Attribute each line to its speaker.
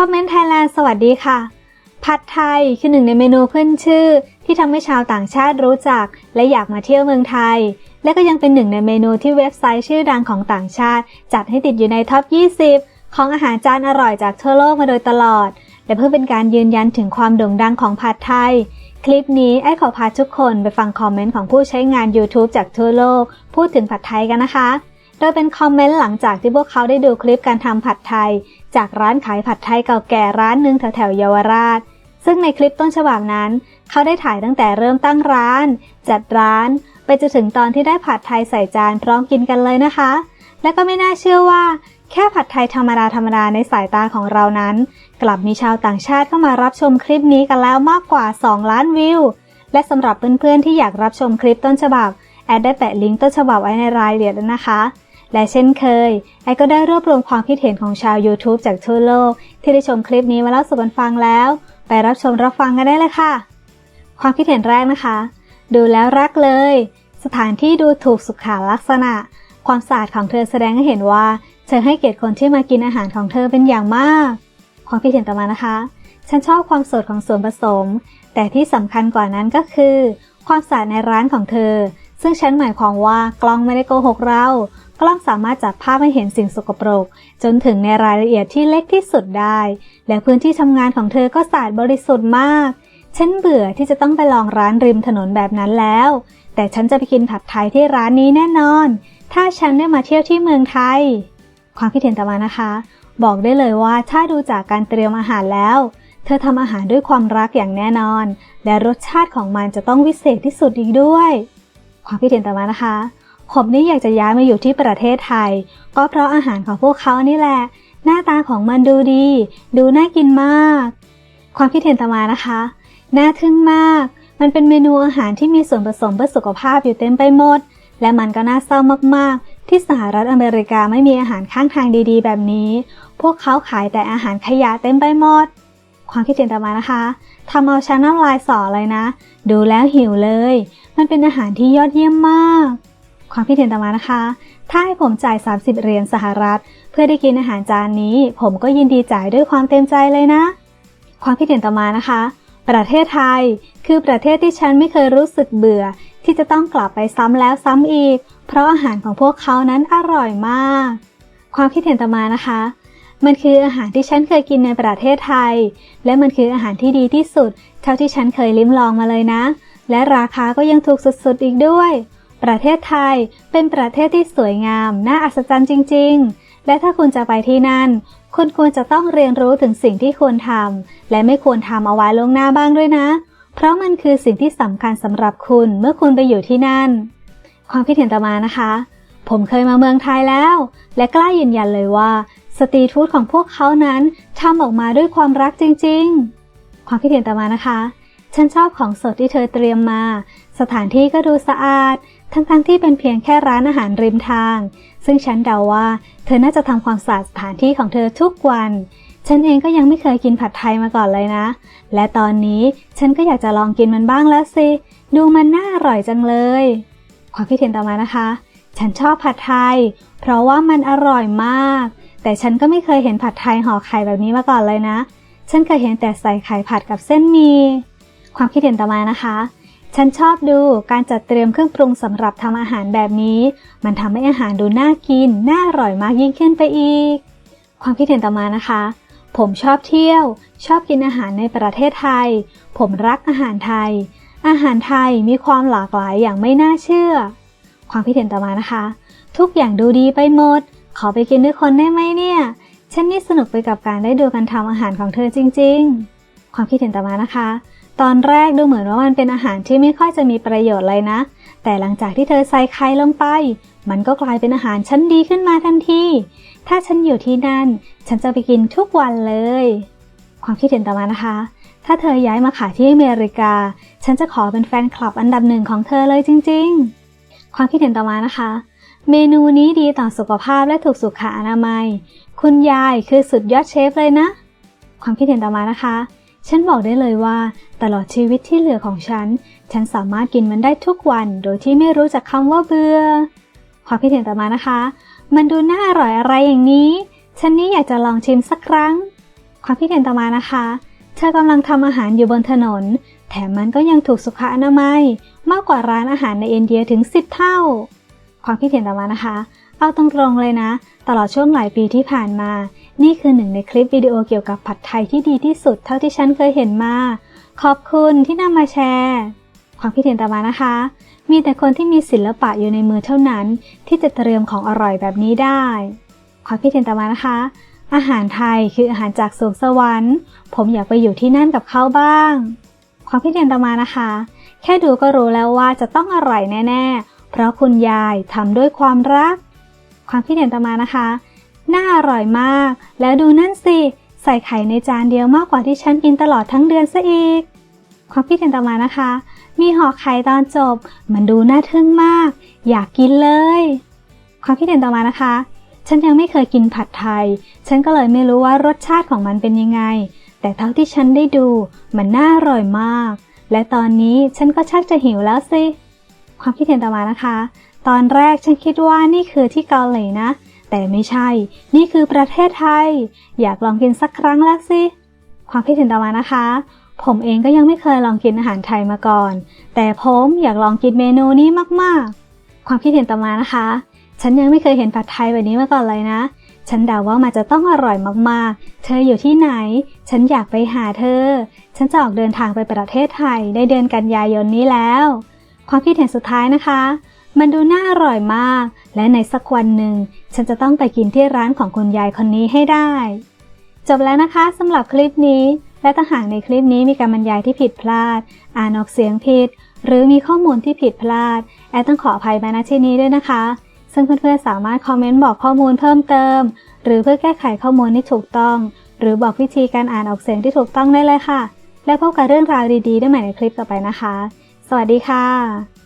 Speaker 1: ท็อปเมนไทยแลนด์สวัสดีค่ะ ผัดไทยคือหนึ่งในเมนูขึ้นชื่อ ที่ทำให้ชาวต่างชาติรู้จัก และอยากมาเที่ยวเมืองไทย และก็ยังเป็นหนึ่งในเมนูที่เว็บไซต์ชื่อดังของต่างชาติ จัดให้ติดอยู่ในท็อป 20 ของอาหารจานอร่อยจากทั่วโลกมาโดยตลอด และเพื่อเป็นการยืนยันถึงความโด่งดังของผัดไทย คลิปนี้ไอ้ขอพาทุกคนไปฟังคอมเมนต์ของผู้ใช้งาน YouTube จากทั่วโลก พูดถึงผัดไทยกันนะคะโดยเป็นคอมเมนต์หลังจากที่พวกเขาได้ดูคลิปการทำผัดไทย จากร้านขายผัดไทยเก่าแก่ร้านหนึ่งแถวแถวเยาวราช ซึ่งในคลิปต้นฉบับนั้น เขาได้ถ่ายตั้งแต่เริ่มตั้งร้าน จัดร้าน ไปจนถึงตอนที่ได้ผัดไทยใส่จานพร้อมกินกันเลยนะคะ และก็ไม่น่าเชื่อว่า แค่ผัดไทยธรรมดาธรรมดาในสายตาของเรานั้น กลับมีชาวต่างชาติเข้ามารับชมคลิปนี้กันแล้วมากกว่า 2 ล้านวิว และสำหรับเพื่อนๆที่อยากรับชมคลิปต้นฉบับแอดได้แปะลิงก์ต้นฉบับไว้ในรายละเอียดแล้วนะคะ และเช่นเคยแอดก็ได้รวบรวมความคิดเห็นของชาว YouTube จากทั่วโลก ที่ได้ชมคลิปนี้มาเล่าสู่กันฟังแล้ว ไปรับชมรับฟังกันได้เลยค่ะ ความคิดเห็นแรกนะคะ ดูแล้วรักเลย สถานที่ดูถูกสุขาลักษณะ ความสะอาดของเธอแสดงให้เห็นว่า เธอให้เกียรติคนที่มากินอาหารของเธอเป็นอย่างมาก ความคิดเห็นต่อมานะคะ ฉันชอบความสดของส่วนผสม แต่ที่สำคัญกว่านั้นก็คือ ความสะอาดในร้านของเธอ ซึ่งฉันหมายความว่ากล้องไม่ได้โกหกเรา กล้องสามารถจับภาพให้เห็นสิ่งสกปรก จนถึงในรายละเอียดที่เล็กที่สุดได้ และพื้นที่ทำงานของเธอก็สะอาดบริสุทธิ์มาก ฉันเบื่อที่จะต้องไปลองร้านริมถนนแบบนั้นแล้ว แต่ฉันจะไปกินผัดไทยที่ร้านนี้แน่นอน ถ้าฉันได้มาเที่ยวที่เมืองไทย ความคิดเห็นต่อมานะคะ บอกได้เลยว่าถ้าดูจากการเตรียมอาหารแล้วเธอทำอาหารด้วยความรักอย่างแน่นอน และรสชาติของมันจะต้องวิเศษที่สุดอีกด้วย ความคิดเห็นต่อมานะคะ ผมนี่อยากจะย้ายมาอยู่ที่ประเทศไทย ก็เพราะอาหารของพวกเขานี่แหละ หน้าตาของมันดูดี ดูน่ากินมาก ความคิดเห็นต่อมานะคะ น่าทึ่งมาก มันเป็นเมนูอาหารที่มีส่วนผสมเพื่อสุขภาพอยู่เต็มไปหมด และมันก็น่าเศร้ามากๆ ที่สหรัฐอเมริกาไม่มีอาหารข้างทางดีๆ แบบนี้ พวกเขาขายแต่อาหารขยะเต็มไปหมด ความคิดเห็นต่อมานะคะทำเอาฉันน้ำลายสอเลยนะ ดูแล้วหิวเลย มันเป็นอาหารที่ยอดเยี่ยมมาก ความคิดเห็นต่อมานะคะ ถ้าให้ผมจ่าย 30 เหรียญสหรัฐ เพื่อได้กินอาหารจานนี้ ผมก็ยินดีจ่ายด้วยความเต็มใจเลยนะ ความคิดเห็นต่อมานะคะ ประเทศไทย คือประเทศที่ฉันไม่เคยรู้สึกเบื่อ ที่จะต้องกลับไปซ้ำแล้วซ้ำอีก เพราะอาหารของพวกเขานั้นอร่อยมาก ความคิดเห็นต่อมานะคะมันคืออาหารที่ฉันเคยกินในประเทศไทย และมันคืออาหารที่ดีที่สุด เท่าที่ฉันเคยลิ้มลองมาเลยนะ และราคาก็ยังถูกสุดๆอีกด้วย ประเทศไทยเป็นประเทศที่สวยงาม น่าอัศจรรย์จริง ๆ และถ้าคุณจะไปที่นั่น คุณควรจะต้องเรียนรู้ถึงสิ่งที่ควรทำและไม่ควรทำเอาไว้ล่วงหน้าบ้างด้วยนะ เพราะมันคือสิ่งที่สำคัญสำหรับคุณเมื่อคุณไปอยู่ที่นั่น ความคิดเห็นต่อมานะคะ ผมเคยมาเมืองไทยแล้ว และกล้ายืนยันเลยว่าสตรีทฟู้ดของพวกเขานั้นทำออกมาด้วยความรักจริง ๆ ความคิดเห็นต่อมานะคะ ฉันชอบของสดที่เธอเตรียมมา สถานที่ก็ดูสะอาด ทั้งๆทที่เป็นเพียงแค่ร้านอาหารริมทาง ซึ่งฉันเดาว่า เธอน่าจะทำความสะอาดสถานที่ของเธอทุกวัน ฉันเองก็ยังไม่เคยกินผัดไทยมาก่อนเลยนะ และตอนนี้ฉันก็อยากจะลองกินมันบ้างแล้วสิ ดูมันน่าอร่อยจังเลย ความคิดเห็นต่อมานะคะ ฉันชอบผัดไทย เพราะว่ามันอร่อยมาก แต่ฉันก็ไม่เคยเห็นผัดไทยห่อไข่แบบนี้มาก่อนเลยนะ ฉันเคยเห็นแต่ใส่ไข่ผัดกับเส้นหมี ความคิดเห็นต่อมานะคะ ฉันชอบดูการจัดเตรียมเครื่องปรุงสำหรับทำอาหารแบบนี้ มันทำให้อาหารดูน่ากิน น่าอร่อยมากยิ่งขึ้นไปอีก ความคิดเห็นต่อมานะคะ ผมชอบเที่ยว ชอบกินอาหารในประเทศไทย ผมรักอาหารไทย อาหารไทยมีความหลากหลายอย่างไม่น่าเชื่อ ความคิดเห็นต่อมานะคะ ทุกอย่างดูดีไปหมด ขอไปกินด้วยคนได้ไหมเนี่ยฉันนี่สนุกไปกับการได้ดูการทำอาหารของเธอจริง ๆ ความคิดเห็นต่อมานะคะ ตอนแรกดูเหมือนว่ามันเป็นอาหารที่ไม่ค่อยจะมีประโยชน์เลยนะ แต่หลังจากที่เธอใส่ไข่ลงไป มันก็กลายเป็นอาหารชั้นดีขึ้นมาทันที ถ้าฉันอยู่ที่นั่น ฉันจะไปกินทุกวันเลย ความคิดเห็นต่อมานะคะ ถ้าเธอย้ายมาขายที่อเมริกา ฉันจะขอเป็นแฟนคลับอันดับหนึ่งของเธอเลยจริง ๆ ความคิดเห็นต่อมานะคะ เมนูนี้ดีต่อสุขภาพและถูกสุขอนามัย คุณยายคือสุดยอดเชฟเลยนะ ความคิดเห็นต่อมานะคะ ฉันบอกได้เลยว่า ตลอดชีวิตที่เหลือของฉัน ฉันสามารถกินมันได้ทุกวันโดยที่ไม่รู้จักคำว่าเบื่อความคิดเห็นต่อมานะคะ มันดูน่าอร่อยอะไรอย่างนี้ ฉันนี่อยากจะลองชิมสักครั้ง ความคิดเห็นต่อมานะคะ เธอกำลังทำอาหารอยู่บนถนน แถมมันก็ยังถูกสุขอนามัย มากกว่าร้านอาหารในอินเดียถึง 10 เท่า ความคิดเห็นต่อมานะคะ เอาตรงๆเลยนะ ตลอดช่วงหลายปีที่ผ่านมา นี่คือหนึ่งในคลิปวิดีโอเกี่ยวกับผัดไทยที่ดีที่สุดเท่าที่ฉันเคยเห็นมา ขอบคุณที่นำมาแชร์ ความคิดเห็นต่อมานะคะ มีแต่คนที่มีศิลปะอยู่ในมือเท่านั้น ที่จะเตรียมของอร่อยแบบนี้ได้ ความคิดเห็นต่อมานะคะ อาหารไทยคืออาหารจากสวงสวรรค์ ผมอยากไปอยู่ที่นั่นกับเขาบ้าง ความคิดเห็นต่อมานะคะ แค่ดูก็รู้แล้วว่าจะต้องอร่อยแน่ ๆ เพราะคุณยายทำด้วยความรัก ความคิดเห็นต่อมานะคะ น่าอร่อยมาก แล้วดูนั่นสิ ใส่ไข่ในจานเดียวมากกว่าที่ฉันกินตลอดทั้งเดือนซะอีก ความคิดเห็นต่อมานะคะ มีห่อไข่ตอนจบ มันดูน่าทึ่งมาก อยากกินเลย ความคิดเห็นต่อมานะคะ ฉันยังไม่เคยกินผัดไทย ฉันก็เลยไม่รู้ว่ารสชาติของมันเป็นยังไง แต่เท่าที่ฉันได้ดู มันน่าอร่อยมาก และตอนนี้ฉันก็ชักจะหิวแล้วสิ ความคิดเห็นต่อมานะคะ ตอนแรกฉันคิดว่านี่คือที่เกาหลีนะ แต่ไม่ใช่ นี่คือประเทศไทย อยากลองกินสักครั้งแล้วสิ ความคิดเห็นต่อมานะคะ ผมเองก็ยังไม่เคยลองกินอาหารไทยมาก่อน แต่ผมอยากลองกินเมนูนี้มากๆ ความคิดเห็นต่อมานะคะ ฉันยังไม่เคยเห็นผัดไทยแบบนี้มาก่อนเลยนะ ฉันเดาว่ามันจะต้องอร่อยมากๆ เธออยู่ที่ไหน ฉันอยากไปหาเธอ ฉันจะออกเดินทางไปประเทศไทยในเดือนกันยายนนี้แล้ว ความคิดเห็นสุดท้ายนะคะ มันดูน่าอร่อยมาก และในสักวันหนึ่ง ฉันจะต้องไปกินที่ร้านของคุณยายคนนี้ให้ได้ จบแล้วนะคะสำหรับคลิปนี้ และถ้าหากในคลิปนี้มีการบรรยายที่ผิดพลาด อ่านออกเสียงผิด หรือมีข้อมูลที่ผิดพลาด แอดต้องขออภัยมาณที่นี้ด้วยนะคะ ซึ่งเพื่อนๆสามารถคอมเมนต์บอกข้อมูลเพิ่มเติม หรือเพื่อแก้ไขข้อมูลที่ถูกต้อง หรือบอกวิธีการอ่านออกเสียงที่ถูกต้องได้เลยค่ะ และพบกับเรื่องราวดีๆ ได้ใหม่ในคลิปต่อไปนะคะ สวัสดีค่ะ